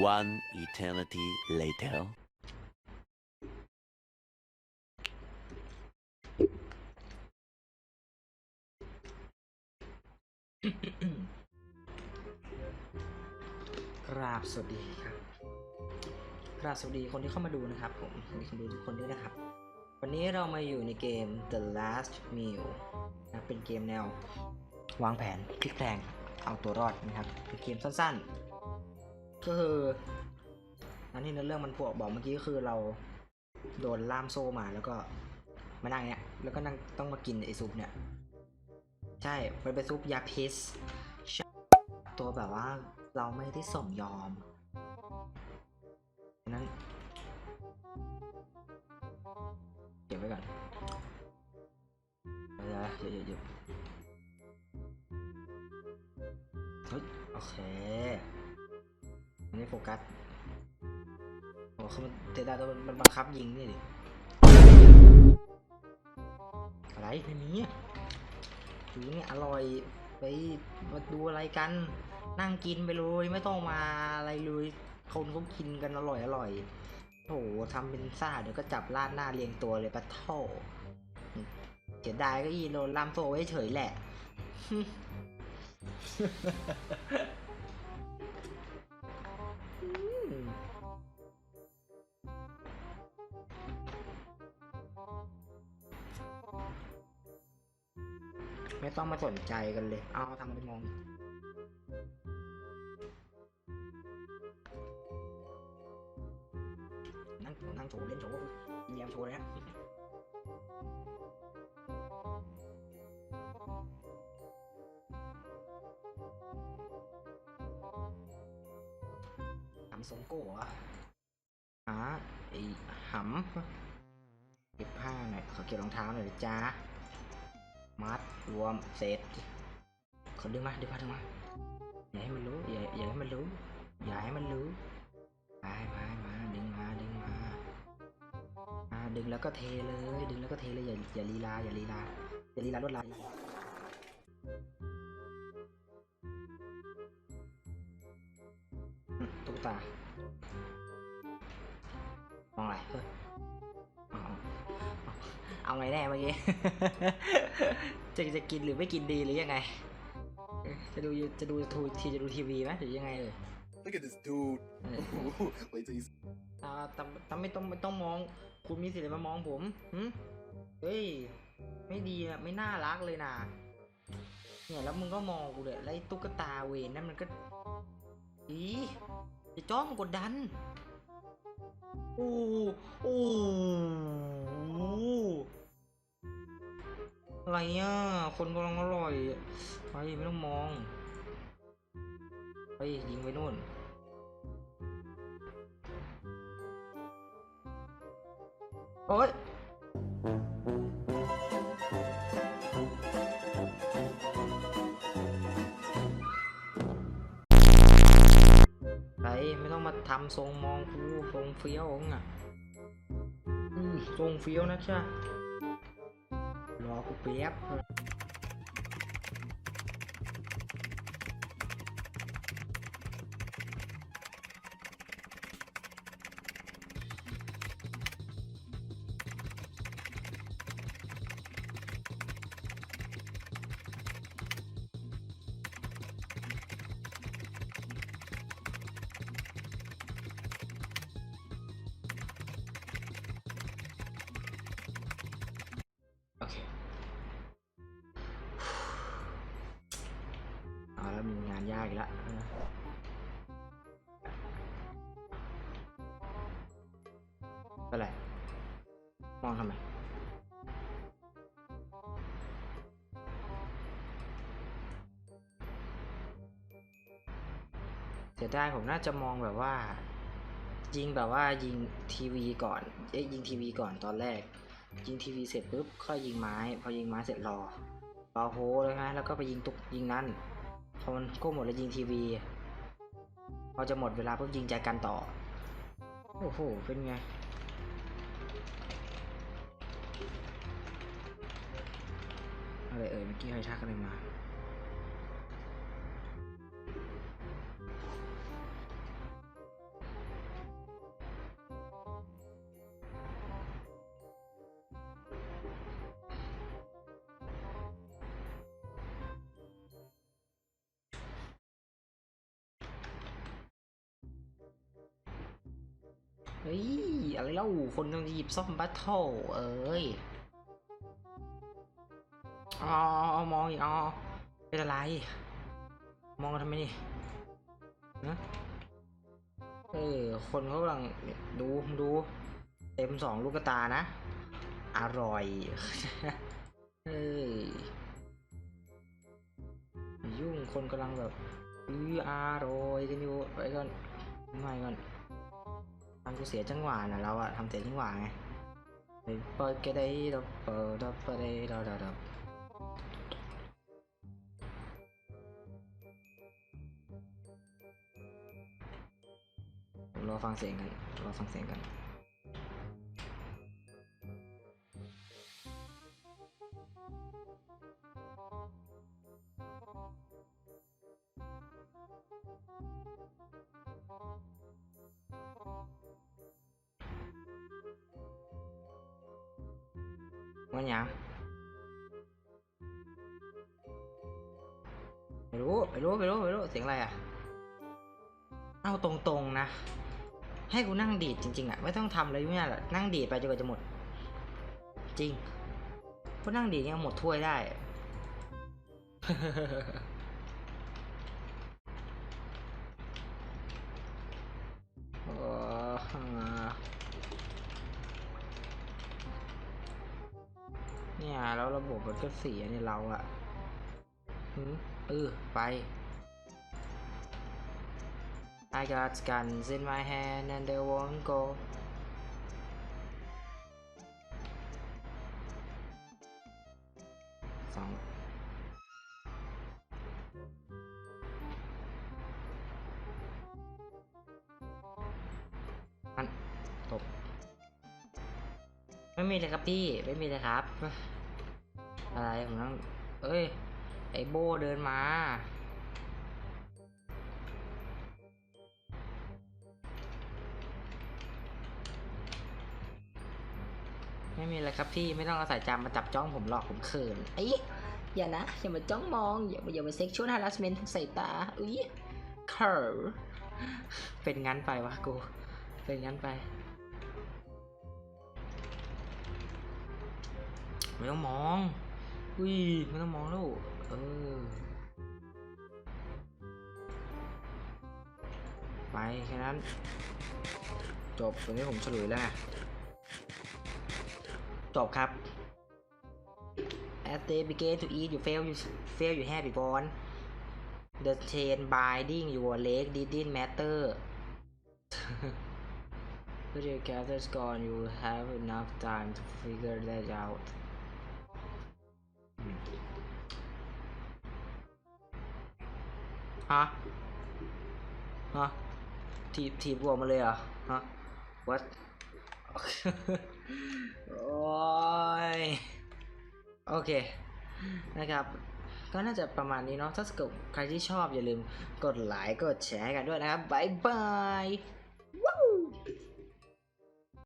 One eternity later. กราบสวัสดีครับ กราบสวัสดีคนที่เข้ามาดูนะครับผมสวัสดีคนดูทุกคนด้วยนะครับ วันนี้เรามาอยู่ในเกม The Last Meal นะเป็นเกมแนว วางแผนพลิกแพลงเอาตัวรอดนะครับเป็นเกมสั้นๆ ก็คือ อันที่ในเรื่องมันพวกบอกเมื่อกี้ก็คือเราโดนล่ามโซ่มาแล้วก็มานั่งเนี้ยแล้วก็นั่งต้องมากินไอซุปเนี่ย ใช่มันเป็นซุปยาพิษตัวแบบว่าเราไม่ได้สมยอมนั้นเก็บไว้ก่อนเดี๋ยวเดี๋ยวเดี๋ยวเฮ้ยโอเค โฟกัสโอ้คือมันเทดาตัวมันมันบังคับยิงนี่ดิอะไรไม่มีดูนี่อร่อยไปมาดูอะไรกัน นั่งกินไปเลยไม่ต้องมาอะไรเลยคนเขากินกันอร่อยอร่อยโถทำเป็นซ่าเดี๋ยวก็จับลาดหน้าเรียงตัวเลยปะโถเสียดายก็อีโดนลามโซไว้เฉยแหละ ไม่ต้องมาสนใจกันเลย เอาทำไปมอง นั่งนั่งโชว์เล่นโชว์กินยำโชว์เลยนะทำทรงโก้เหรอะหาไอ้หำเก็บผ้าหน่อยขอเก็บรองเท้าหน่อยจ้า มัดรวมเสร็จขอดึงมาดึงมาดึงมาอย่าให้มันรู้อย่าอย่าให้มันรู้อย่าให้มันรู้มามามาดึงมาดึงมาอ่าดึงแล้วก็เทเลย ดึงแล้วก็เทเลยอย่าอย่าลีลาอย่าลีลาอย่าลีลาลวดลายตุ๊กตามองอะไรเฮ้ย เอาไงแน่เมื่อกี้ จะจะกินหรือไม่กินดีหรือยังไงเอ๊ะจะดูจะดูทูทีจะดูทีวีไหมหรือยังไงเอ่ย Look at this dude. เออ Wait till you อ่าแต่แต่ไม่ต้องไม่ต้องมอง คุณมีสิทธิ์อะไรมามองผมหืมเฮ้ย ไม่ดีอะไม่น่ารักเลยนะเนี่ยแล้วมึงก็มองกูเลยแล้วไอ้ตุ๊กตาเวนนั่นมันก็อีจะจ้องกดดันโอ้โอ้ อะไรอะ คนกำลังอร่อย ไปไม่ต้องมอง ไปยิงไปนู่นโอ๊ยไปไม่ต้องมาทำทรงมองกูทรงเฟี้ยวองอะทรงเฟี้ยวนะจ๊ะ เปียบ อะไรมองทำไมเสียดายผมน่าจะมองแบบว่า ยิงแบบว่ายิงทีวีก่อนเอ๊ะยิงทีวีก่อนตอนแรก ยิงทีวีเสร็จปุ๊บค่อยยิงไม้ พอยิงไม้เสร็จรอรอโฮเลยนะแล้วก็ไปยิงตุกยิงนั่นพอมันก็หมดแล้วยิงทีวีพอจะหมดเวลาปุ๊บยิงใจกันต่อ โอ้โห เป็นไง อะไรเอ่ยเมื่อกี้ใครทักอะไรมาเฮ้ย อะไรเล่า คนกำลังหยิบซ่อมบัตเทิลเอ้ย อ๋อมองอีกอ๋อเป็นอะไร มองทำไมนี่นะเออ คนเขากำลังดูดูเต็มสองลูกตานะ อร่อยเฮ้ยยุ่งคนกำลังแบบอื้ออร่อยกันอยู่ไปก่อนไม่ก่อนทำกูเสียจังหวะนะเราอะทำเสียจังหวะไงไปเปิดก็ได้เราเปิดเราเปิดได้เราเราเรารอฟังเสียงกันรอฟังเสียงกันว่าหยังไม่รู้ไม่รู้ไม่รู้ไม่รู้เสียงอะไรอะ เอาตรงๆนะ ให้กูนั่งดีดจริงๆอะไม่ต้องทำอะไรยุ่งยากหรอกนั่งดีดไปจนกว่าจะหมด จริงกูนั่งดีดยังหมดถ้วยได้โอ้เนี่ยแล้วระบบมันก็เสียเนี่ยเราอะหืมเออไป I got guns in my hand and they won't go สองอันตบไม่มีเลยครับพี่ ไม่มีเลยครับ อะไรผมต้อง เอ้ย ไอโบเดินมา ไม่มีเลยครับพี่ไม่ต้องเอาสายจามมาจับจ้องผมหรอกผมเขินไอ้ยอย่านะ อย่ามาจ้องมอง อย่ามาอย่ามาเซ็กชวลฮาร์สเมนต์ใส่ตาอุ้ยเขินเป็นงั้นไปวะกู เป็นงั้นไป ไม่ต้องมองอุ้ยไม่ต้องมองแล้วเออไปแค่นั้น จบตรงนี้ผมเฉลยแล้วไง จบครับ As they began to eat you fail you fail you had before the chain binding your leg didn't matter When your gather's gone you have enough time to figure that out ฮะ ฮะทีบทีบวมาเลยเหรอ ฮะ what โอ้ยโอเคนะครับ ก็น่าจะประมาณนี้เนาะถ้าเกิดใครที่ชอบอย่าลืมกดไลค์กดแชร์กันด้วยนะครับบายบาย